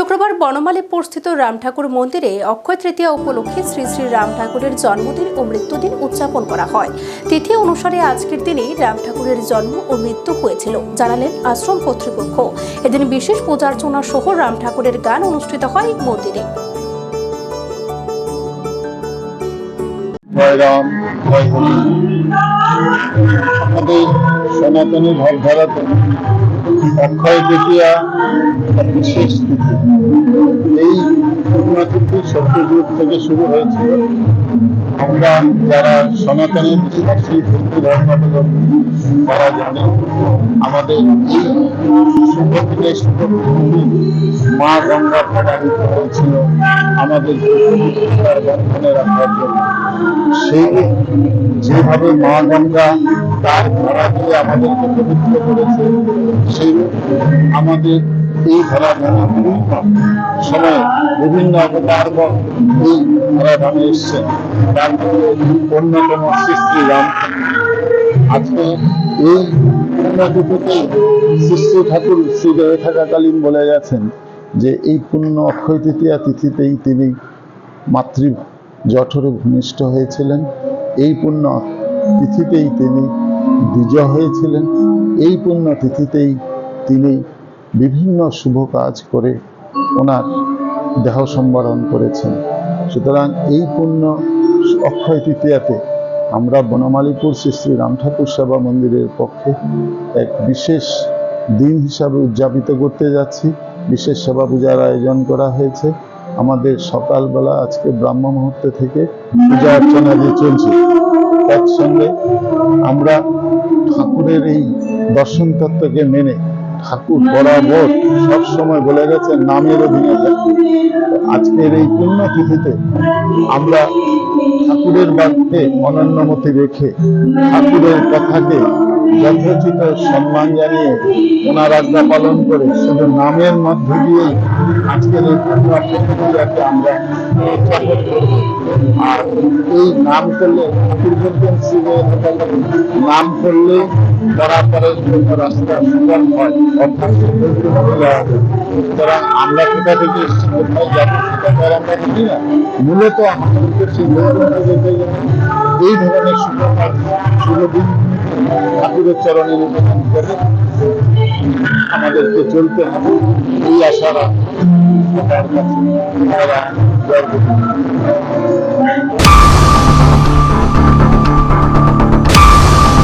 শুক্রবার বনমালীপুর স্থিত রাম ঠাকুর মন্দিরে অক্ষয় তৃতীয়া উপলক্ষে শ্রী শ্রী রাম ঠাকুরের জন্মদিন ও মৃত্যুদিন উদযাপন করা হয়। তিথি অনুসারে আজকের দিনেই রাম ঠাকুরের জন্ম ও মৃত্যু হয়েছিল, জানালেন আশ্রম কর্তৃপক্ষ। এদিন বিশেষ পূজার্চনা সহ রাম ঠাকুরের গান অনুষ্ঠিত হয় মন্দিরে। আমাদের সনাতনী ভাবধারাতে অক্ষয় তৃতীয়া, বিশেষ তিথি। এই পূর্ণতিথি সত্যযুগ থেকে শুরু হয়েছিল। আমরা যারা সনাতনী বিশ্বাসী হিন্দু ধর্মাবলম্বী, তারা জানে আমাদের শুভ দিনে শুভ তিথি মা গঙ্গা প্রবাহিত হয়েছিল আমাদের বন্ধনে রাখার জন্য। সেই যেভাবে মা গঙ্গা তার ধারা দিয়ে আমাদেরকে পবিত্র করেছে, সেই আমাদের এই ধারাধামে সময়ে বিভিন্ন অবতারগণ এই ধারাধামে এসছেন তার মধ্যে অন্যতম রাম আজকে এই শ্রী শ্রী ঠাকুর শ্রী থাকাকালীন বলে গেছেন যে এই পুণ্য অক্ষয় তৃতীয়া তিথিতেই তিনি মাতৃ জঠরে ভূমিষ্ঠ হয়েছিলেন। এই পুণ্য তিথিতেই তিনি বিজয় হয়েছিলেন। এই পুণ্য তিথিতেই তিনি বিভিন্ন শুভ কাজ করে ওনার দেহ সম্বরণ করেছেন। সুতরাং এই পুণ্য অক্ষয় তৃতীয়াতে আমরা বনমালীপুর শ্রী শ্রী রাম ঠাকুর সেবা মন্দিরের পক্ষে এক বিশেষ দিন হিসাবে উদযাপিত করতে যাচ্ছি। বিশেষ সেবা পূজার আয়োজন করা হয়েছে। আমাদের সকালবেলা আজকে ব্রাহ্ম মুহূর্ত থেকে পূজা অর্চনা দিয়ে চলছে একসঙ্গে আমরা ঠাকুরের এই দর্শন তত্ত্বকে মেনে ঠাকুর বরাবর সবসময় বলে গেছে নামের অধীনে আজকের এই পুণ্যতিথিতে আমরা ঠাকুরের বাক্যে অনন্যমতি রেখে ঠাকুরের কথাকে যথোচিত সম্মান জানিয়ে ওনার আজ্ঞা পালন করে শুধু নামের মধ্যে দিয়ে আজকের এই পুণ্যতিথিটাকে আমরা উদযাপন করব। আর এই নাম করলে বলতেন শিবে নাম করলে পরাপরের জন্য রাস্তা সুগম হয়। অর্থাৎ সুতরাং আমরা কোথা থেকে কোথায় যাব, সেটা তো আমরা না। মূলত আমাদেরকে সিদ্ধান্ত যেতে এই ধরনের শুভ কাজ শুভ ঠাকুরের করে আমাদেরকে চলতে হবে এই আশারা তার